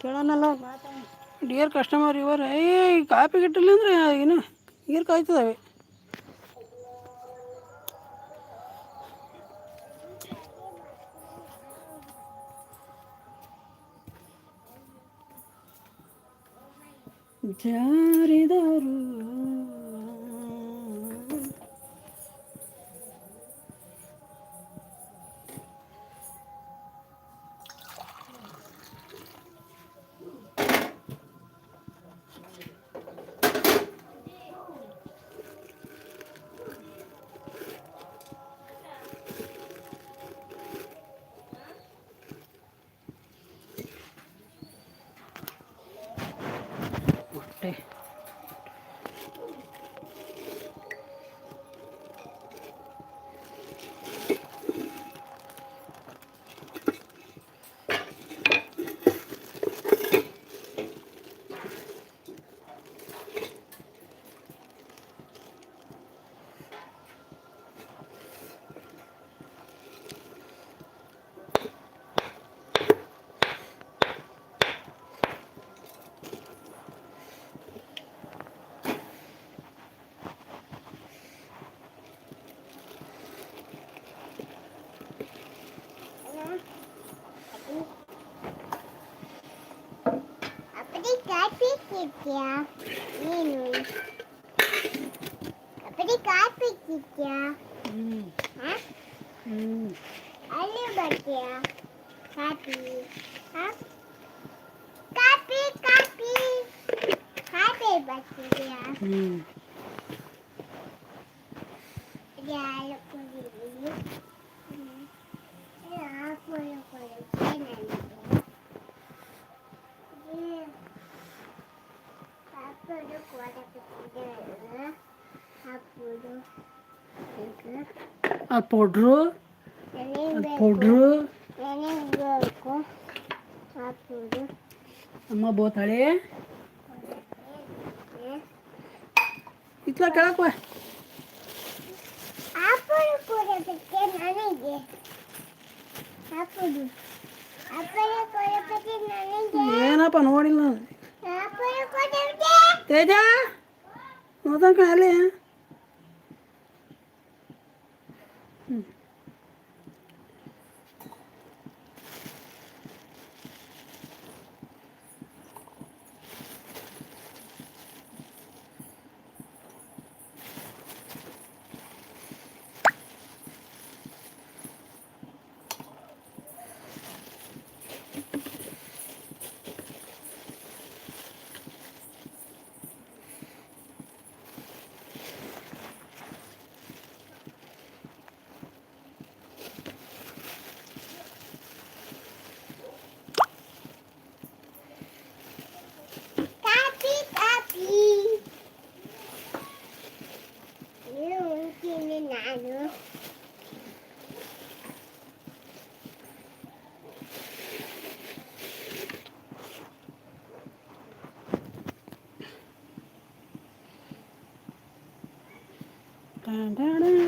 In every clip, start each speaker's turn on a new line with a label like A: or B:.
A: ಕೇಳೋಣಲ್ಲ dear customer ಇವರ್ ಏ copy ಗಿಟ್ಟಿಲ್ಲ ಅಂದ್ರೆ ಏನು? ನೀರು ಕಾಯ್ತದವೆ. ಜಾರಿದರು
B: నేను అప్పుడు కాపిచ్చా ya? బట్టా కాపీ కాపీ
A: కాపీ కాపీ
B: బట్టా
A: Yeah,
B: I
A: look
B: for ini. Ya,
A: aku yang for you. ಬಾ
B: ಅಪ್ಪಡು ಕೊಡಬೇಕೆ ನನಗೆ ಅಪ್ಪಡು ಅಪ್ಪಡು ಕೊಡಬೇಕೆ ನನಗೆ
A: ಏನಪ್ಪ ನೋಡಿಲ್ಲ ನಾನು. Kenapa? Da, da, da.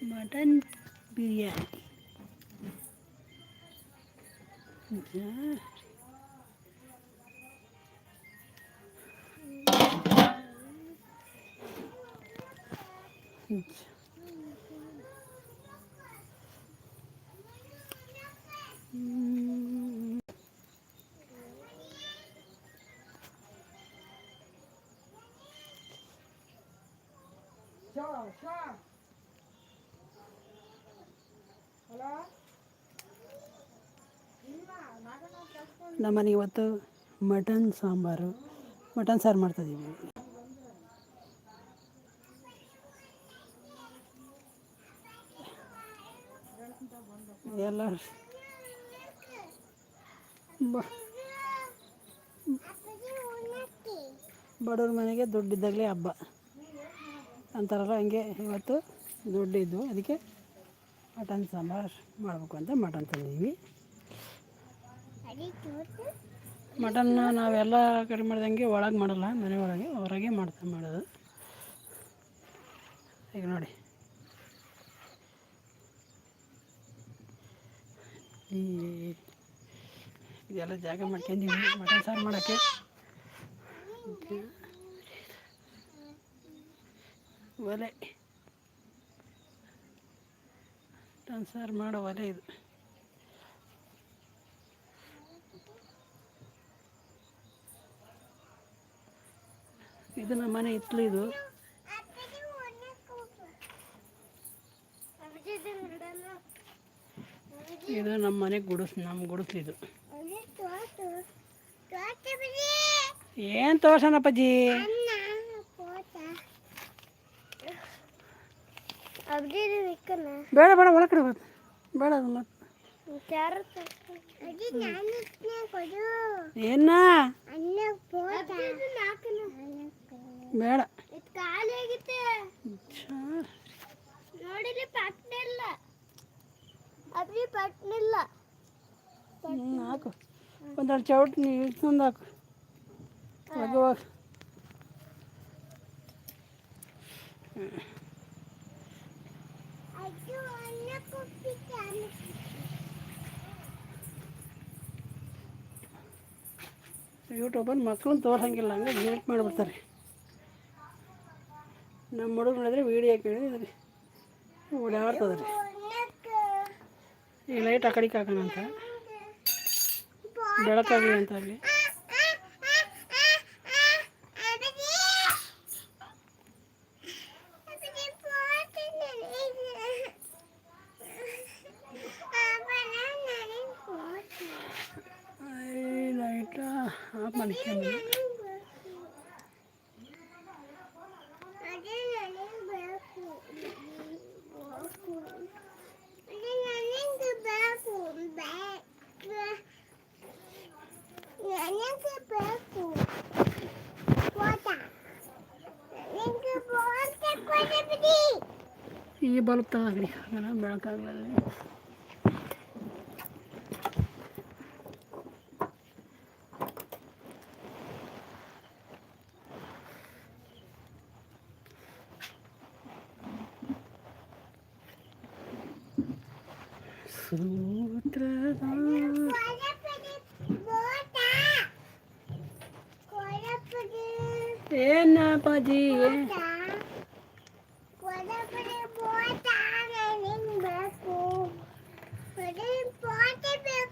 A: Mutton biryani. Bentar. Bentar. ನಮ್ಮನೆ ಇವತ್ತು ಮಟನ್ ಸಾಂಬಾರು. ಮಟನ್ ಸಾರು ಮಾಡ್ತಾಯಿದ್ದೀವಿ. ಎಲ್ಲ ಬಡವ್ರ ಮನೆಗೆ ದುಡ್ಡಿದ್ದಾಗಲೇ ಹಬ್ಬ. ಅಂತಾರಲ್ಲ, ಹಂಗೆ ಇವತ್ತು ದುಡ್ಡಿದ್ದು. ಅದಕ್ಕೆ ಮಟನ್ ಸಾಂಬಾರು ಮಾಡಬೇಕು ಅಂತ ಮಟನ್
B: ತಂದಿದ್ವಿ.
A: ಮಟನ್ನ ನಾವೆಲ್ಲ ಕಡೆ ಮಾಡ್ದಂಗೆ ಒಳಗೆ ಮಾಡಲ್ಲ, ಮನೆ ಒಳಗೆ, ಹೊರಗೆ ಮಾಡ್ತಾ ಮಾಡೋದು. ಈಗ ನೋಡಿ. ಈ ಇದೆಲ್ಲ ಜಾಗ ಮಾಡ್ಕೊಂಡಿದ್ವಿ ಮಟನ್ ಸಾರು ಮಾಡೋಕ್ಕೆ. ಒಲೆ. ಮಟನ್ ಸಾರು ಮಾಡೋ ಒಲೆ ಇದು. ಇದು ನಮ್ಮ ಮನೆ ಇತ್ಲು ಇದು. ಇದು ನಮ್ಮ ಮನೆ ಗುಡಿಸ್ ನಮ್ಮ ಗುಡಿಸ್ಲಿದು ಏನು ತೋರ್ಸೋಣಪ್ಪಜ್ಜಿ ಬೇಡ ಬೇಡ ಒಳಕಡೆ ಬರ್ತದೆ ಬೇಡ ಅದು ಮತ್ತೆ
B: ಚಾರ ಅಡಿ ನಾನು ಇಟ್ನೆ ಕೊಡು.
A: ಏನ? ಬೇಡ.
B: ನೋಡಿಲಿ ಪಟ್ನೆ ಇಲ್ಲ. ಅಬ್ದಿ ಪಟ್ನೆ ಇಲ್ಲ.
A: ಹಾಕು. ಒಂದೆರಡು ಚೌಟ್ನಿ ಇಟ್ಕೊಂಡು ಹಾಕು. ಹೋಗಿ ಯೂಟ್ಯೂಬಲ್ಲಿ ಮಕ್ಕಳು ತೋರ್ಸಂಗಿಲ್ಲ, ಹಂಗೆ ಡಿಲೀಟ್ ಮಾಡಿಬಿಡ್ತಾರೆ. ನಮ್ಮ ಹುಡುಗ ನೋಡಿದ್ರೆ ವೀಡಿಯೋ ಕೇಳಿದ್ರಿ ಓಡಾಡ್ತದೆ ರೀ ಈ ಲೈಟ್ ಆ ಹಾಕೋಣ ಅಂತ. ಬೆಳಕಾಗಲಿ ಅಂತ ಆಗಲಿ. ಆಫ್ ಮಾಡ್ಕೊಂಡು
B: ನನಗೆ ಬೇಕು ಫೋಟ ನನಗೆ ಫೋಟ ಕೊಡಬಿಡಿ
A: ಈ ಬಲ್ಬ್ ತಗೊಳ್ಳಿ ಆಮೇಲೆ ಬೆಳಕಾಗಲ್ಲ
B: ಬೇಕು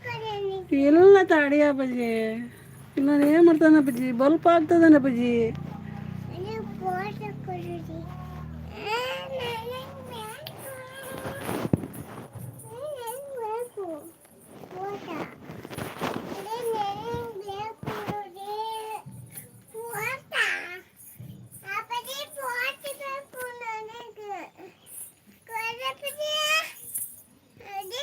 B: ನನಗೆ
A: ಇಲ್ಲ ತಾಡಿ ಅಪ್ಪಾಜಿ ಇಲ್ಲ ಏನು ಮಾಡ್ತಾನಪ್ಪಾಜಿ ಬಲ್ಪ್ ಆಗ್ತದನಪ್ಪಾಜಿ